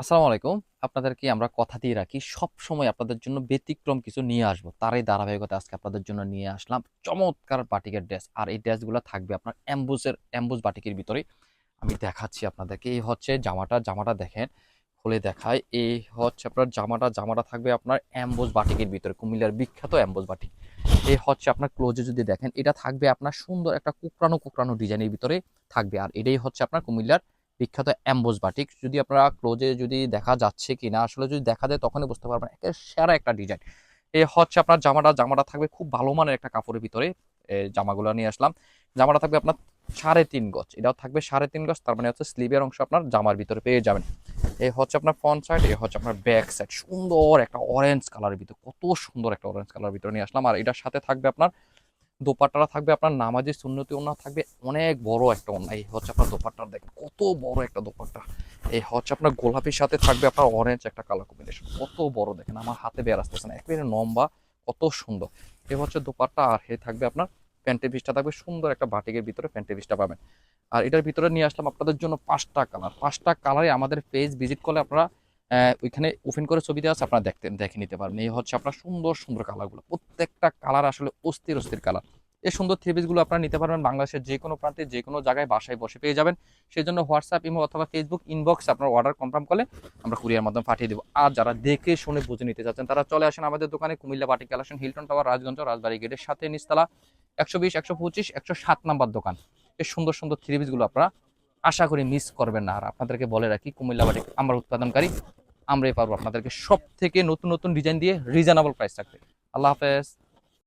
আসসালামু আলাইকুম। আপনাদেরকে আমরা কথা দিয়ে রাখি, সব সময় আপনাদের জন্য ব্যতিক্রম কিছু নিয়ে আসব। তারই ধারাবাহিকতা আজকে আপনাদের জন্য নিয়ে আসলাম। চমৎকার বাটিকের ড্রেস, আর এই ড্রেসগুলো থাকবে আপনার অ্যাম্বুসের অ্যাম্বুস বাটিকের ভিতরে আমি দেখাচ্ছি আপনাদেরকে, এই হচ্ছে জামাটা জামাটা দেখেন, খুলে দেখায় এই হচ্ছে আপনার জামাটা জামাটা থাকবে আপনার অ্যাম্বুস বাটিকের ভিতরে, কুমিল্লার বিখ্যাত অ্যাম্বুস বাটিক। এই হচ্ছে আপনার ক্লোজে যদি দেখেন, এটা থাকবে আপনার সুন্দর একটা কুকরানো কুকরানো ডিজাইনের ভিতরে থাকবে। আর এটাই হচ্ছে আপনার কুমিল্লার বিখ্যাত অ্যাম্বোজ বাটিক। যদি আপনারা ক্লোজে যদি দেখা যাচ্ছে কিনা, আসলে যদি দেখা যায় তখনই বুঝতে পারবেন একে সেরা একটা ডিজাইন এ হচ্ছে আপনার জামাটা জামাটা থাকবে খুব ভালো মানের একটা কাপড়ের ভিতরে। জামাগুলো নিয়ে আসলাম। জামাটা থাকবে আপনার সাড়ে তিন গজ। এটাও থাকবে সাড়ে তিন গজ, তার মানে হচ্ছে স্লিভের অংশ আপনার জামার ভিতরে পেয়ে যাবেন। এই হচ্ছে আপনার ফ্রন্ট সাইড এই হচ্ছে আপনার ব্যাক সাইড সুন্দর একটা অরেঞ্জ কালারের ভিতরে, কত সুন্দর একটা অরেঞ্জ কালারের ভিতরে নিয়ে আসলাম। আর এটার সাথে থাকবে আপনার দোপাট্টাটা থাকবে, আপনার নামাজি সুন্নতি ওনা থাকবে। অনেক বড় একটা ওনা এই হচ্ছে আপনার দোপাট্টা। দেখেন, কত বড় একটা দোপাট্টা। এই হচ্ছে আপনার গোলাপির সাথে থাকবে আপনার অরেঞ্জ একটা কালার কম্বিনেশন কত বড়, দেখেন, আমার হাতে বের আসতেছে না। একেবারে লম্বা, কত সুন্দর। এই হচ্ছে দোপাট্টা, আর হে থাকবে আপনার প্যান্টের পিসটা থাকবে, সুন্দর একটা বাটিকের ভিতরে প্যান্টের পিসটা পাবেন। আর এটার ভিতরে নিয়ে আসলাম আপনাদের জন্য পাঁচটা কালার পাঁচটা কালারে আমাদের পেজ ভিজিট করলে আপনারা ওইখানে ওপেন করে ছবি দেওয়া আছে, আপনারা দেখতে, দেখে নিতে পারবেন। এই হচ্ছে আপনার সুন্দর সুন্দর কালারগুলো প্রত্যেকটা কালার আসলে অস্থির অস্থির কালার এই সুন্দর থ্রি পিসগুলো আপনারা নিতে পারবেন বাংলাদেশের যে কোনো প্রান্তে, যে কোনো জায়গায় বাসায় বসে পেয়ে যাবেন। সেই জন্য হোয়াটসঅ্যাপ ইমো অথবা ফেসবুক ইনবক্স আপনার অর্ডার কনফার্ম করলে আমরা কুরিয়ার মাধ্যমে পাঠিয়ে দেবো। আর যারা দেখে, শুনে, বুঝে নিতে চাচ্ছেন, তারা চলে আসেন আমাদের দোকানে, Cumilla Bati collection, Hilton tower, Rajganj, Rajbari গেটের সাথে নিচতলা, একশো বিশ, একশো পঁচিশ, একশো সাত নাম্বার দোকান। এই সুন্দর সুন্দর থ্রি পিসগুলো আপনারা আশা করি মিস করবেন না। আর আপনাদেরকে বলে রাখি, কুমিল্লা বাটি আমরা উৎপাদনকারী আমরাই পারব আপনাদেরকে সব থেকে নতুন নতুন ডিজাইন দিয়ে রিজনেবল প্রাইস থাকবে আল্লাহ হাফেজ।